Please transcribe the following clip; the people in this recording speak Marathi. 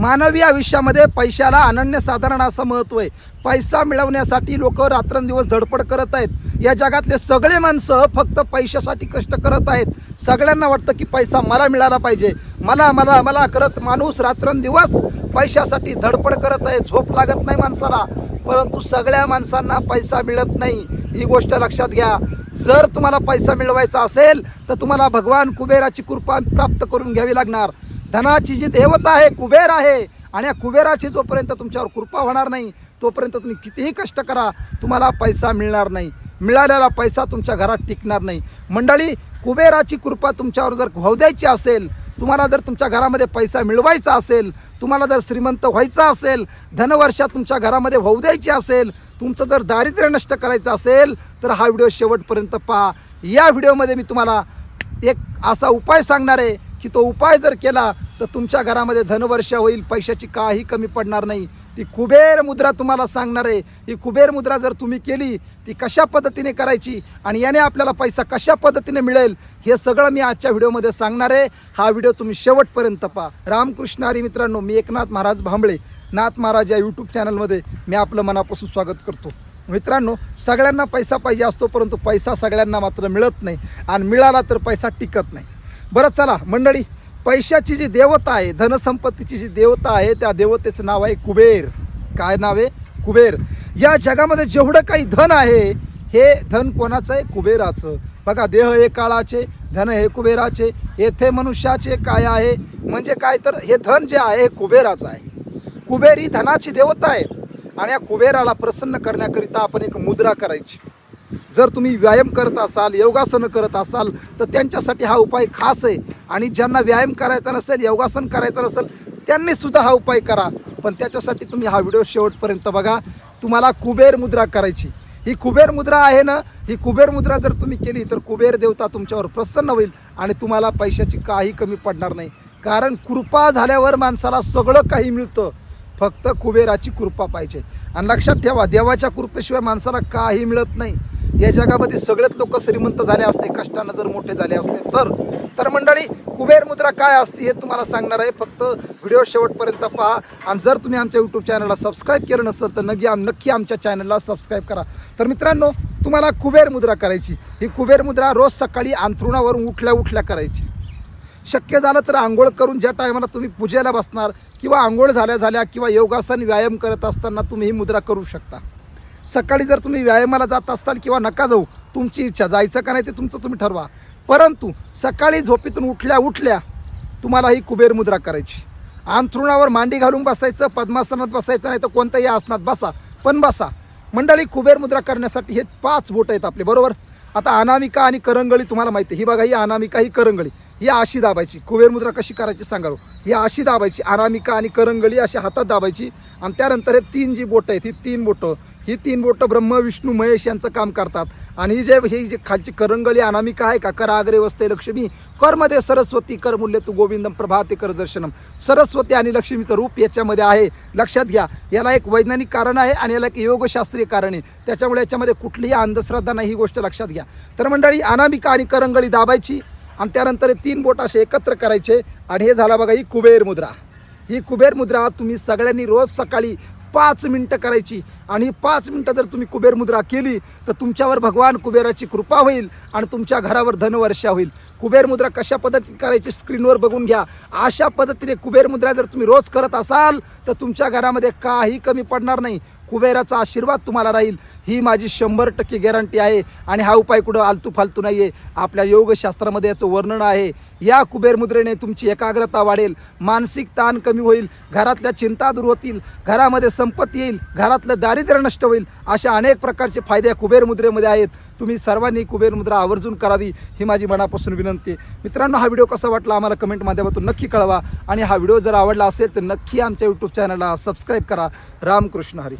मानवी आयुष्यामध्ये पैशाला अनन्यसाधारण असं महत्त्व आहे. पैसा मिळवण्यासाठी लोक रात्रंदिवस धडपड करत आहेत. या जगातले सगळे माणसं फक्त पैशासाठी कष्ट करत आहेत. सगळ्यांना वाटतं की पैसा मला मिळाला पाहिजे. मला मला मला करत माणूस रात्रंदिवस पैशासाठी धडपड करत आहे. झोप लागत नाही माणसाला. परंतु सगळ्या माणसांना पैसा मिळत नाही. ही गोष्ट लक्षात घ्या. जर तुम्हाला पैसा मिळवायचा असेल तर तुम्हाला भगवान कुबेराची कृपा प्राप्त करून घ्यावी लागणार. धनाची जी देवता आहे कुबेर आहे. आणि या कुबेराची जोपर्यंत तुमच्यावर कृपा होणार नाही तोपर्यंत तुम्ही कितीही कष्ट करा तुम्हाला पैसा मिळणार नाही. मिळालेला पैसा तुमच्या घरात टिकणार नाही. मंडळी कुबेराची कृपा तुमच्यावर जर होऊ द्यायची असेल तुम्हाला जर तुमच्या घरामध्ये पैसा मिळवायचा असेल तुम्हाला जर श्रीमंत व्हायचा असेल धनवर्षा तुमच्या घरामध्ये होऊ द्यायची असेल तुमचं जर दारिद्र्य नष्ट करायचं असेल तर हा व्हिडिओ शेवटपर्यंत पहा. या व्हिडिओमध्ये मी तुम्हाला एक असा उपाय सांगणार आहे की तो उपाय जर केला तर तुमच्या घरामध्ये धनवर्षा होईल पैशाची काही कमी पडणार नाही. ती कुबेर मुद्रा तुम्हाला सांगणार आहे. ही कुबेर मुद्रा जर तुम्ही केली ती कशा पद्धतीने करायची आणि याने आपल्याला पैसा कशा पद्धतीने मिळेल हे सगळं मी आजच्या व्हिडिओमध्ये सांगणार आहे. हा व्हिडिओ तुम्ही शेवटपर्यंत पहा. रामकृष्ण हरी मित्रांनो मी एकनाथ महाराज भांबळे नाथ महाराज या यूट्यूब चॅनलमध्ये मी आपलं मनापासून स्वागत करतो. मित्रांनो सगळ्यांना पैसा पाहिजे असतो परंतु पैसा सगळ्यांना मात्र मिळत नाही आणि मिळाला तर पैसा टिकत नाही. बरं चला मंडळी पैशाची जी देवता आहे धनसंपत्तीची जी देवता आहे त्या देवतेचं नाव आहे कुबेर. काय नाव आहे? कुबेर. या जगामध्ये जेवढं काही धन आहे हे धन कोणाचं आहे? कुबेराचं. बघा देह हे काळाचे धन हे कुबेराचे येथे मनुष्याचे काय आहे? म्हणजे काय तर हे धन जे आहे हे कुबेराचं आहे. कुबेर ही धनाची देवता आहे. आणि या कुबेराला प्रसन्न करण्याकरिता आपण एक मुद्रा करायची. जर तुम्ही व्यायाम करत असाल योगासनं करत असाल तर त्यांच्यासाठी हा उपाय खास आहे. आणि ज्यांना व्यायाम करायचा नसेल योगासन करायचं नसेल त्यांनीसुद्धा हा उपाय करा. पण त्याच्यासाठी तुम्ही हा व्हिडिओ शेवटपर्यंत बघा. तुम्हाला कुबेर मुद्रा करायची. ही कुबेर मुद्रा आहे ना ही कुबेर मुद्रा जर तुम्ही केली तर कुबेर देवता तुमच्यावर प्रसन्न होईल आणि तुम्हाला पैशाची काही कमी पडणार नाही. कारण कृपा झाल्यावर माणसाला सगळं काही मिळतं. फक्त कुबेराची कृपा पाहिजे. आणि लक्षात ठेवा देवाच्या कृपेशिवाय माणसाला काही मिळत नाही. या जगामध्ये सगळेच लोक श्रीमंत झाले असते कष्टानं जर मोठे झाले असते तर? तर मंडळी कुबेर मुद्रा काय असते हे तुम्हाला सांगणार आहे. फक्त व्हिडिओ शेवटपर्यंत पहा. आणि जर तुम्ही आमच्या यूट्यूब चॅनलला सबस्क्राईब केलं नसेल तर नक्की आम नक्की आमच्या चॅनलला सबस्क्राईब करा. तर मित्रांनो तुम्हाला कुबेर मुद्रा करायची. ही कुबेर मुद्रा रोज सकाळी अंथरुणावरून उठल्या उठल्या करायची. शक्य झालं तर आंघोळ करून ज्या टायमाला तुम्ही पूजेला बसणार किंवा आंघोळ झाल्या झाल्या किंवा योगासन व्यायाम करत असताना तुम्ही ही मुद्रा करू शकता. सकाळी जर तुम्ही व्यायामाला जात असताल किंवा नका जाऊ तुमची इच्छा जायचं का नाही ते तुमचं तुम्ही ठरवा. परंतु सकाळी झोपेतून उठल्या उठल्या तुम्हाला ही कुबेर मुद्रा करायची. अंथरुणावर मांडी घालून बसायचं पद्मासनात बसायचं नाही तर कोणत्याही आसनात बसा पण बसा. मंडळी कुबेर मुद्रा करण्यासाठी हे पाच बोट आहेत आपले बरोबर? आता अनामिका आणि करंगळी तुम्हाला माहिती आहे. ही बघा ही अनामिका ही करंगळी. ही अशी दाबायची. कुबेर मुद्रा कशी करायची सांगा ही अशी दाबायची. अनामिका आणि करंगळी अशी हातात दाबायची. आणि त्यानंतर हे तीन जी बोटं आहेत ही तीन बोटं. ही तीन बोटं ब्रह्म विष्णू महेश यांचं काम करतात. आणि ही जे ही जे खालची करंगळी अनामिका आहे का? कर आग्रे वस्ते लक्ष्मी. करमध्ये सरस्वती कर मूल्य तू गोविंदम प्रभाते कर दर्शनम. सरस्वती आणि लक्ष्मीचं रूप याच्यामध्ये आहे. लक्षात घ्या. याला एक वैज्ञानिक कारण आहे आणि याला एक योगशास्त्रीय कारण आहे. त्याच्यामुळे याच्यामध्ये कुठलीही अंधश्रद्धा नाही ही गोष्ट लक्षात घ्या. तर मंडळी अनामिका आणि करंगळी दाबायची. आणि त्यानंतर हे तीन बोट असे एकत्र करायचे. आणि हे झाला बघा ही कुबेर मुद्रा. ही कुबेर मुद्रा तुम्ही सगळ्यांनी रोज सकाळी पाच मिनटं करायची. आणि पाच मिनटं जर तुम्ही कुबेर मुद्रा केली तर तुमच्यावर भगवान कुबेराची कृपा होईल आणि तुमच्या घरावर धनवर्षा होईल. कुबेर मुद्रा कशा पद्धतीने करायची स्क्रीनवर बघून घ्या. अशा पद्धतीने कुबेर मुद्रा जर तुम्ही रोज करत असाल तर तुमच्या घरामध्ये काही कमी पडणार नाही. कुबेराचा आशीर्वाद तुम्हाला राहील. ही माझी शंभर टक्के गॅरंटी आहे आणि हा उपाय कुठं आलतू फालतू नाही आहे आपल्या योगशास्त्रामध्ये याचं वर्णन आहे. या कुबेर मुद्रेने तुमची एकाग्रता वाढेल मानसिक ताण कमी होईल घरातल्या चिंता दूर होतील घरामध्ये संपत्ती येईल घरातलं दारिद्र्य नष्ट होईल अशा अनेक प्रकारचे फायदे या कुबेर मुद्रेमध्ये आहेत. तुम्ही सर्वांनी कुबेर मुद्रा आवर्जून करावी ही माझी मनापासून विनंती मित्रांनो हा व्हिडिओ कसा वाटला आम्हाला कमेंट माध्यमातून नक्की कळवा. आणि हा व्हिडिओ जर आवडला असेल तर नक्की आमच्या यूट्यूब चॅनलला सबस्क्राईब करा. रामकृष्ण हरी.